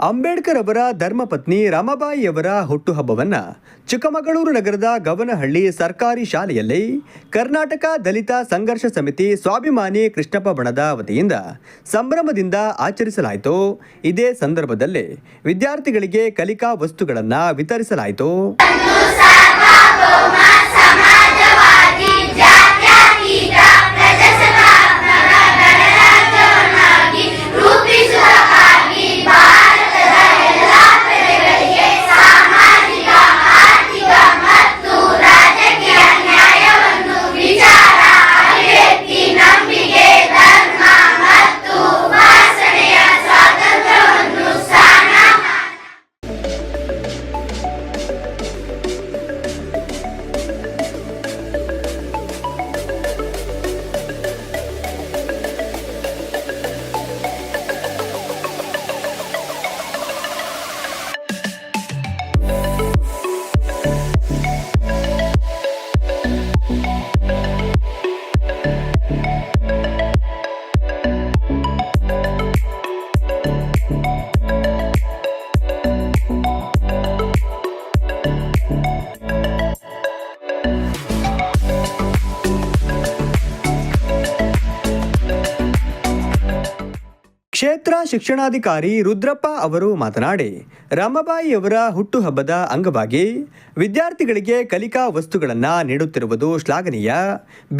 ಅಂಬೇಡ್ಕರ್ ಅವರ ಧರ್ಮಪತ್ನಿ ರಮಾಬಾಯಿಯವರ ಹುಟ್ಟುಹಬ್ಬವನ್ನು ಚಿಕ್ಕಮಗಳೂರು ನಗರದ ಗವನಹಳ್ಳಿ ಸರ್ಕಾರಿ ಶಾಲೆಯಲ್ಲಿ ಕರ್ನಾಟಕ ದಲಿತ ಸಂಘರ್ಷ ಸಮಿತಿ ಸ್ವಾಭಿಮಾನಿ ಕೃಷ್ಣಪ್ಪ ಬಣದ ವತಿಯಿಂದ ಸಂಭ್ರಮದಿಂದ ಆಚರಿಸಲಾಯಿತು. ಇದೇ ಸಂದರ್ಭದಲ್ಲಿ ವಿದ್ಯಾರ್ಥಿಗಳಿಗೆ ಕಲಿಕಾ ವಸ್ತುಗಳನ್ನು ವಿತರಿಸಲಾಯಿತು. ಕ್ಷೇತ್ರ ಶಿಕ್ಷಣಾಧಿಕಾರಿ ರುದ್ರಪ್ಪ ಅವರು ಮಾತನಾಡಿ, ರಾಮಬಾಯಿಯವರ ಹುಟ್ಟುಹಬ್ಬದ ಅಂಗವಾಗಿ ವಿದ್ಯಾರ್ಥಿಗಳಿಗೆ ಕಲಿಕಾ ವಸ್ತುಗಳನ್ನು ನೀಡುತ್ತಿರುವುದು ಶ್ಲಾಘನೀಯ.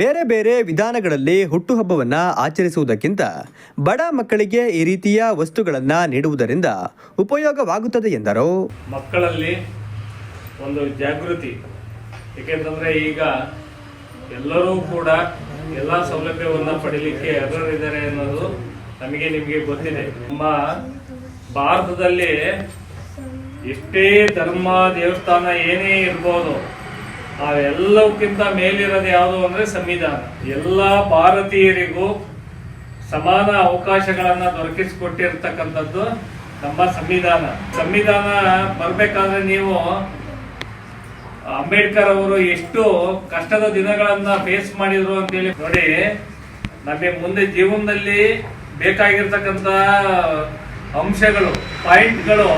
ಬೇರೆ ಬೇರೆ ವಿಧಾನಗಳಲ್ಲಿ ಹುಟ್ಟುಹಬ್ಬವನ್ನು ಆಚರಿಸುವುದಕ್ಕಿಂತ ಬಡ ಮಕ್ಕಳಿಗೆ ಈ ರೀತಿಯ ವಸ್ತುಗಳನ್ನು ನೀಡುವುದರಿಂದ ಉಪಯೋಗವಾಗುತ್ತದೆ ಎಂದರು. ಮಕ್ಕಳಲ್ಲಿ ಒಂದು ಜಾಗೃತಿ. ಏಕೆಂತಂದ್ರೆ ಈಗ ಎಲ್ಲರೂ ಕೂಡ ಎಲ್ಲ ಸೌಲಭ್ಯವನ್ನು ಪಡೀಲಿಕ್ಕೆ ಅರ್ಹರಿದ್ದಾರೆ ಅನ್ನೋದು ನಮಗೆ ನಿಮಗೆ ಗೊತ್ತಿದೆ. ನಮ್ಮ ಭಾರತದಲ್ಲಿ ಎಷ್ಟೇ ಧರ್ಮ, ದೇವಸ್ಥಾನ ಏನೇ ಇರ್ಬೋದು ಆ ಎಲ್ಲಕ್ಕಿಂತ ಮೇಲಿರೋದು ಯಾವುದು ಅಂದ್ರೆ ಸಂವಿಧಾನ. ಎಲ್ಲ ಭಾರತೀಯರಿಗೂ ಸಮಾನ ಅವಕಾಶಗಳನ್ನು ದೊರಕಿಸಿಕೊಟ್ಟಿರ್ತಕ್ಕಂಥದ್ದು ನಮ್ಮ ಸಂವಿಧಾನ. ಸಂವಿಧಾನ ಬರಬೇಕಾದ್ರೆ ನೀವು ಅಂಬೇಡ್ಕರ್ ಅವರು ಎಷ್ಟು ಕಷ್ಟದ ದಿನಗಳನ್ನ ಫೇಸ್ ಮಾಡಿದ್ರು ಅಂತೇಳಿ ನೋಡಿ, ನಮಗೆ ಮುಂದೆ ಜೀವನದಲ್ಲಿ ಬೇಕಾಗಿರ್ತಕ್ಕಂಥ ಅಂಶಗಳು, ಪಾಯಿಂಟ್ಗಳು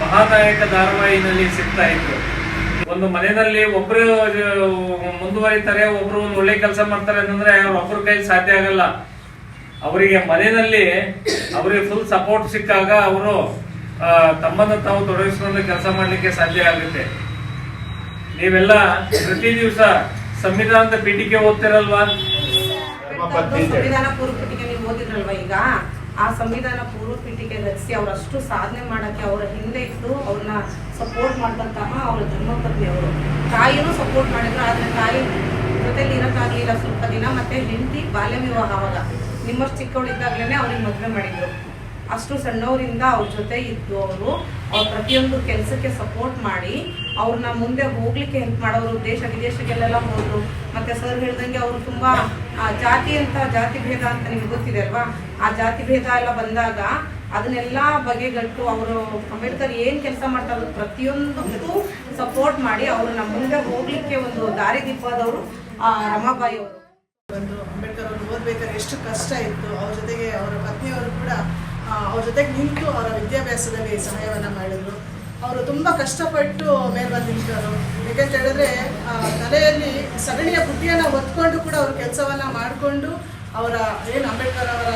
ಮಹಾನಾಯಕ ಧಾರಾವಾಹಿನಲ್ಲಿ ಸಿಗ್ತಾ ಇತ್ತು ಒಂದು ಮನೆಯಲ್ಲಿ ಒಬ್ರು, ಮುಂದುವರಿತಾರೆ, ಒಬ್ರು ಒಂದು ಒಳ್ಳೆ ಕೆಲಸ ಮಾಡ್ತಾರೆ ಅಂತಂದ್ರೆ ಅವ್ರ ಒಬ್ಬರ ಕೈ ಸಾಧ್ಯ ಆಗಲ್ಲ. ಅವರಿಗೆ ಮನೆಯಲ್ಲಿ ಅವರಿಗೆ ಫುಲ್ ಸಪೋರ್ಟ್ ಸಿಕ್ಕಾಗ ಅವರು ತಮ್ಮನ್ನು ತಾವು ತೊಡಗಿಸಿಕೊಂಡು ಕೆಲಸ ಮಾಡಲಿಕ್ಕೆ ಸಾಧ್ಯ ಆಗುತ್ತೆ. ನೀವೆಲ್ಲ ಪ್ರತಿ ದಿವಸ ಸಂವಿಧಾನದ ಪೀಠಿಕೆ ಓದ್ತಿರಲ್ವಾ? ಓದಿದ್ರಲ್ವಾ ಈಗ? ಆ ಸಂವಿಧಾನ ಪೂರ್ವ ಪೀಠಿಕೆ ರಚಿಸಿ ಅವರಷ್ಟು ಸಾಧನೆ ಮಾಡಕ್ಕೆ ಅವರ ಹಿಂದೆ ಇದ್ದು ಅವ್ರನ್ನ ಸಪೋರ್ಟ್ ಮಾಡಿದಂತಹ ಅವರ ಧರ್ಮಪತ್ನಿ ಅವರು. ತಾಯಿನೂ ಸಪೋರ್ಟ್ ಮಾಡಿದ್ರು, ಆದ್ರೆ ತಾಯಿ ಜೊತೆಲಿ ಇರೋಕ್ಕಾಗಲಿಲ್ಲ ಸ್ವಲ್ಪ ದಿನ, ಮತ್ತೆ ಹೆಂಡತಿ ಬಾಲ್ಯ ವಿವಾಹ ಅವಾಗ. ನಿಮ್ಮಷ್ಟು ಚಿಕ್ಕವಳಿದ್ದಾಗ್ಲೇನೆ ಅವ್ರಿಗೆ ಮದುವೆ ಮಾಡಿದ್ರು. ಅಷ್ಟು ಸಣ್ಣವರಿಂದ ಅವ್ರ ಜೊತೆ ಇದ್ದು ಅವರು ಅವ್ರ ಪ್ರತಿಯೊಂದು ಕೆಲಸಕ್ಕೆ ಸಪೋರ್ಟ್ ಮಾಡಿ ಅವ್ರನ್ನ ಮುಂದೆ ಹೋಗ್ಲಿಕ್ಕೆ ಹೆಲ್ಪ್ ಮಾಡೋರು, ದೇಶ ವಿದೇಶಗೆಲ್ಲೆಲ್ಲ ಹೋದ್ರು. ಮತ್ತೆ ಸರ್ ಹೇಳ್ದಂಗೆ ಅವರು ತುಂಬಾ ಜಾತಿ ಅಂತ, ಜಾತಿ ಭೇದ ಅಂತ ನಿಮ್ಗೆ ಗೊತ್ತಿದೆ ಅಲ್ವಾ? ಆ ಜಾತಿ ಭೇದ ಎಲ್ಲ ಬಂದಾಗ ಅದನ್ನೆಲ್ಲ ಬಗೆಗಟ್ಟು ಅವರು ಅಂಬೇಡ್ಕರ್ ಏನ್ ಕೆಲಸ ಮಾಡ್ತಾರ ಪ್ರತಿಯೊಂದಕ್ಕೂ ಸಪೋರ್ಟ್ ಮಾಡಿ ಅವ್ರನ್ನ ಮುಂದೆ ಹೋಗ್ಲಿಕ್ಕೆ ಒಂದು ದಾರಿದೀಪದವರು ಆ, ರಮಾಬಾಯಿ ಅವರು. ಅಂಬೇಡ್ಕರ್ ಅವರು ಓದ್ಬೇಕಾದ್ರೆ ಎಷ್ಟು ಕಷ್ಟ ಇತ್ತು. ಅವ್ರ ಜೊತೆಗೆ ಅವರ ಪತ್ನಿಯವರು ಕೂಡ ಅವ್ರ ಜೊತೆಗೆ ನಿಂತು ಅವರ ವಿದ್ಯಾಭ್ಯಾಸದಲ್ಲಿ ಸಹಾಯವನ್ನ ಮಾಡಿದ್ರು. ಅವರು ತುಂಬಾ ಕಷ್ಟಪಟ್ಟು ಮೇಲೆ ಬಂದು ನಿಂತರು. ಯಾಕಂತ ಹೇಳಿದ್ರೆ ತಲೆಯಲ್ಲಿ ಸಗಣಿಯ ಬುದ್ಧಿಯನ್ನ ಹೊತ್ಕೊಂಡು ಕೂಡ ಅವರು ಕೆಲಸವನ್ನ ಮಾಡಿಕೊಂಡು ಅವರ ಏನು ಅಂಬೇಡ್ಕರ್ ಅವರ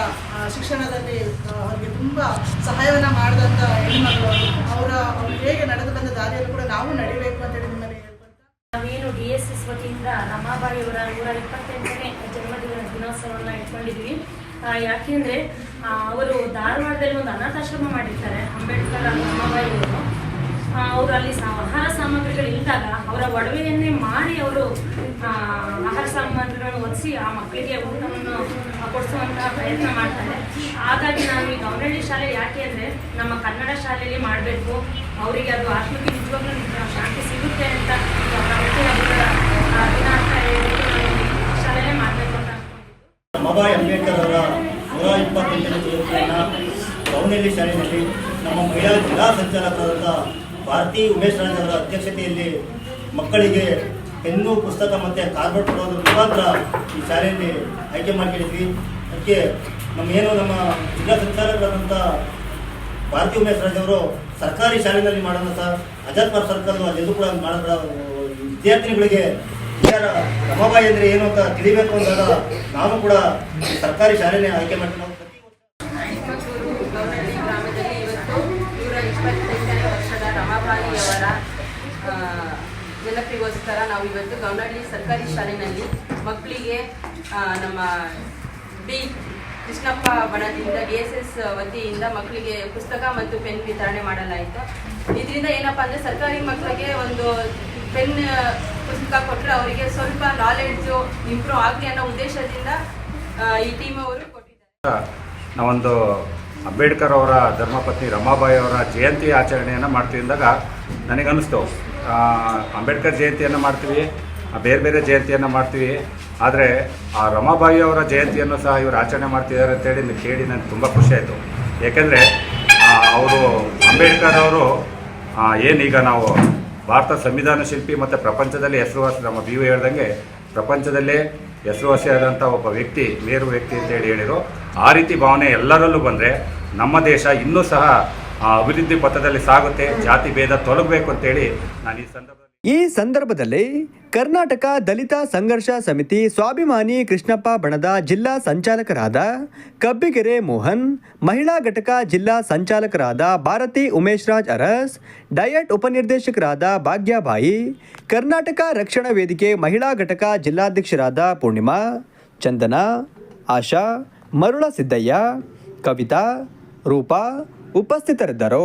ಶಿಕ್ಷಣದಲ್ಲಿ ಅವರಿಗೆ ತುಂಬಾ ಸಹಾಯವನ್ನ ಮಾಡಿದಂತ ಹೆಣ್ಮಗಳು ಅವರ, ಅವ್ರು ಹೇಗೆ ನಡೆದು ಬಂದ ದಾರಿಯಲ್ಲಿ ಕೂಡ ನಾವು ನಡಿಬೇಕು ಅಂತೇಳಿ ನಿಮ್ಮಲ್ಲಿ ಹೇಳ್ಕೊಳ್ತಾ ನಾವೇನು ಡಿ ಎಸ್ ಎಸ್ ವತಿಯಿಂದ ರಮಾಬಾಯಿ ಅವರ ನೂರ ಇಪ್ಪತ್ತೆಂಟನೇ ಜನ್ಮದಿನ ದಿನೋತ್ಸವವನ್ನು ಇಟ್ಕೊಂಡಿದ್ವಿ. ಯಾಕೆಂದರೆ ಅವರು ಧಾರವಾಡದಲ್ಲಿ ಒಂದು ಅನಾಥಾಶ್ರಮ ಮಾಡಿರ್ತಾರೆ. ಅಂಬೇಡ್ಕರ್ ಹಾಗೂ ಅವರು ಅವರು ಅಲ್ಲಿ ಆಹಾರ ಸಾಮಗ್ರಿಗಳು ಇಲ್ದಾಗ ಅವರ ಒಡವೆಯನ್ನೇ ಮಾರಿ ಅವರು ಆಹಾರ ಸಾಮಗ್ರಿಗಳನ್ನು ಒದಿಸಿ ಆ ಮಕ್ಕಳಿಗೆ ಊಟವನ್ನು ಕೊಡಿಸುವಂತಹ ಪ್ರಯತ್ನ ಮಾಡ್ತಾರೆ. ಹಾಗಾಗಿ ನಾನು ಈ ಗೌನಹಳ್ಳಿ ಶಾಲೆ ಯಾಕೆ ಅಂದರೆ ನಮ್ಮ ಕನ್ನಡ ಶಾಲೆಯಲ್ಲಿ ಮಾಡಬೇಕು. ಅವರಿಗೆ ಅದು ಆತ್ಮಕ್ಕೆ ನಿಜವಾಗ್ಲೂ ನಿಜ ಶಾಂತಿ ಸಿಗುತ್ತೆ ಅಂತ ದಿನಾಂಕ ಮಾಡಬೇಕು ಅಂತ ಅಂಬೇಡ್ಕರ್ ಅವರ ಇಪ್ಪತ್ತೆಂಟನೇ ಜಯಂತಿಯನ್ನು ಗೌನಹಳ್ಳಿ ಶಾಲೆಯಲ್ಲಿ ನಮ್ಮ ಮಹಿಳಾ ಜಿಲ್ಲಾ ಸಂಚಾಲಕರಾದ ಭಾರತಿ ಉಮೇಶ್ ರಾಜ್ ಅವರ ಅಧ್ಯಕ್ಷತೆಯಲ್ಲಿ ಮಕ್ಕಳಿಗೆ ಹೆಣ್ಣು ಪುಸ್ತಕ ಮತ್ತು ಕಾರ್ಬೆಟ್ ಕೊಡೋದ್ರ ಮುಖಾಂತರ ಈ ಶಾಲೆಯಲ್ಲಿ ಆಯ್ಕೆ ಮಾಡ್ಕೊಂಡಿದ್ವಿ. ಅದಕ್ಕೆ ನಮ್ಮ ಏನು ನಮ್ಮ ಜಿಲ್ಲಾ ಸಂಚಾಲಕರಾದಂಥ ಭಾರತಿ ಉಮೇಶ್ ರಾಜ್ ಸರ್ಕಾರಿ ಶಾಲೆಯಲ್ಲಿ ಮಾಡೋದಂಥ ಅಜಾತ್ಮರ್ ಸರ್ಕಲ್ ಅಲ್ಲೆಲ್ಲೂ ಕೂಡ ಮಾಡಿದ ವಿದ್ಯಾರ್ಥಿನಿಗಳಿಗೆ ಯಾರ ರಮಾಬಾಯಿ ಅಂದರೆ ಏನು ಅಂತ ತಿಳಿಬೇಕು ಅಂದಾಗ ನಾನು ಕೂಡ ಸರ್ಕಾರಿ ಶಾಲೆನೇ ಆಯ್ಕೆ ಮಾಡ್ತೀವಿ ನಾವು ಪ್ರತಿ ವರ್ಷ ಚಿಕ್ಕಮಗಳೂರು ಗೌರಹಳ್ಳಿ ಗ್ರಾಮದಲ್ಲಿ ಇವತ್ತು ನೂರ ಇಪ್ಪತ್ತೈದನೇ ವರ್ಷದ ರಮಾಬಾಯಿಯವರ ಆ, ನೆನಪಿಗೋಸ್ಕರ ನಾವು ಇವತ್ತು ಗೌನಹಳ್ಳಿ ಸರ್ಕಾರಿ ಶಾಲೆಯಲ್ಲಿ ಮಕ್ಕಳಿಗೆ ನಮ್ಮ ಬಿ ಕೃಷ್ಣಪ್ಪ ಬಣದಿಂದ ಡಿ ಎಸ್ ಎಸ್ ವತಿಯಿಂದ ಮಕ್ಕಳಿಗೆ ಪುಸ್ತಕ ಮತ್ತು ಪೆನ್ ವಿತರಣೆ ಮಾಡಲಾಯಿತು. ಇದರಿಂದ ಏನಪ್ಪ ಅಂದರೆ ಸರ್ಕಾರಿ ಮಕ್ಕಳಿಗೆ ಒಂದು ಪೆನ್ ಪುಸ್ತಕ ಕೊಟ್ಟರೆ ಅವರಿಗೆ ಸ್ವಲ್ಪ ನಾಲೆಡ್ಜು ಇಂಪ್ರೂವ್ ಆಗಲಿ ಅನ್ನೋ ಉದ್ದೇಶದಿಂದ ಈ ಟೀಮ್ ಅವರು ಕೊಟ್ಟಿದ್ದಾರೆ. ನಾವೊಂದು ಅಂಬೇಡ್ಕರ್ ಅವರ ಧರ್ಮಪತ್ನಿ ರಮಾಬಾಯಿ ಅವರ ಜಯಂತಿ ಆಚರಣೆಯನ್ನು ಮಾಡ್ತಿದ್ದಾಗ ನನಗನ್ನಿಸ್ತು. ಅಂಬೇಡ್ಕರ್ ಜಯಂತಿಯನ್ನು ಮಾಡ್ತೀವಿ ಬೇರೆ ಬೇರೆ ಜಯಂತಿಯನ್ನು ಮಾಡ್ತೀವಿ. ಆದರೆ ಆ ರಮಾಬಾಯಿ ಅವರ ಜಯಂತಿಯನ್ನು ಸಹ ಇವರು ಆಚರಣೆ ಮಾಡ್ತಿದ್ದಾರೆ ಅಂತೇಳಿ ಕೇಳಿ ನನಗೆ ತುಂಬ ಖುಷಿಯಾಯಿತು ಏಕೆಂದರೆ ಅವರು ಅಂಬೇಡ್ಕರ್ ಅವರು ಏನೀಗ ನಾವು ಭಾರತ ಸಂವಿಧಾನ ಶಿಲ್ಪಿ ಮತ್ತು ಪ್ರಪಂಚದಲ್ಲಿ ಹೆಸರುವಾಸಿ, ನಮ್ಮ ಬಿ ಯು ಹೇಳ್ದಂಗೆ ಪ್ರಪಂಚದಲ್ಲೇ ಹೆಸರುವಾಸಿಯಾದಂಥ ಒಬ್ಬ ವ್ಯಕ್ತಿ, ಮೇರು ವ್ಯಕ್ತಿ ಅಂತ ಹೇಳಿ ಹೇಳಿದರು. ಆ ರೀತಿ ಭಾವನೆ ಎಲ್ಲರಲ್ಲೂ ಬಂದರೆ ನಮ್ಮ ದೇಶ ಇನ್ನೂ ಸಹ ಆ, ಅಭಿವೃದ್ಧಿ ಪಥದಲ್ಲಿ ಸಾಗುತ್ತೆ ಜಾತಿ ಭೇದ ತೊಲಗಬೇಕು ಅಂತೇಳಿ ನಾನು ಈ ಸಂದರ್ಭದಲ್ಲಿ ಈ ಸಂದರ್ಭದಲ್ಲಿ ಕರ್ನಾಟಕ ದಲಿತ ಸಂಘರ್ಷ ಸಮಿತಿ ಸ್ವಾಭಿಮಾನಿ ಕೃಷ್ಣಪ್ಪ ಬಣದ ಜಿಲ್ಲಾ ಸಂಚಾಲಕರಾದ ಕಬ್ಬಿಗೆರೆ ಮೋಹನ್ ಮಹಿಳಾ ಘಟಕ ಜಿಲ್ಲಾ ಸಂಚಾಲಕರಾದ ಭಾರತಿ ಉಮೇಶ್ ರಾಜ್ ಅರಸ್ ಡಯಟ್ ಉಪನಿರ್ದೇಶಕರಾದ ಭಾಗ್ಯಬಾಯಿ ಕರ್ನಾಟಕ ರಕ್ಷಣಾ ವೇದಿಕೆ ಮಹಿಳಾ ಘಟಕ ಜಿಲ್ಲಾಧ್ಯಕ್ಷರಾದ ಪೂರ್ಣಿಮಾ ಚಂದನ ಆಶಾ ಮರುಳ ಸಿದ್ದಯ್ಯ ಕವಿತಾ ರೂಪಾ ಉಪಸ್ಥಿತರಿದ್ದರು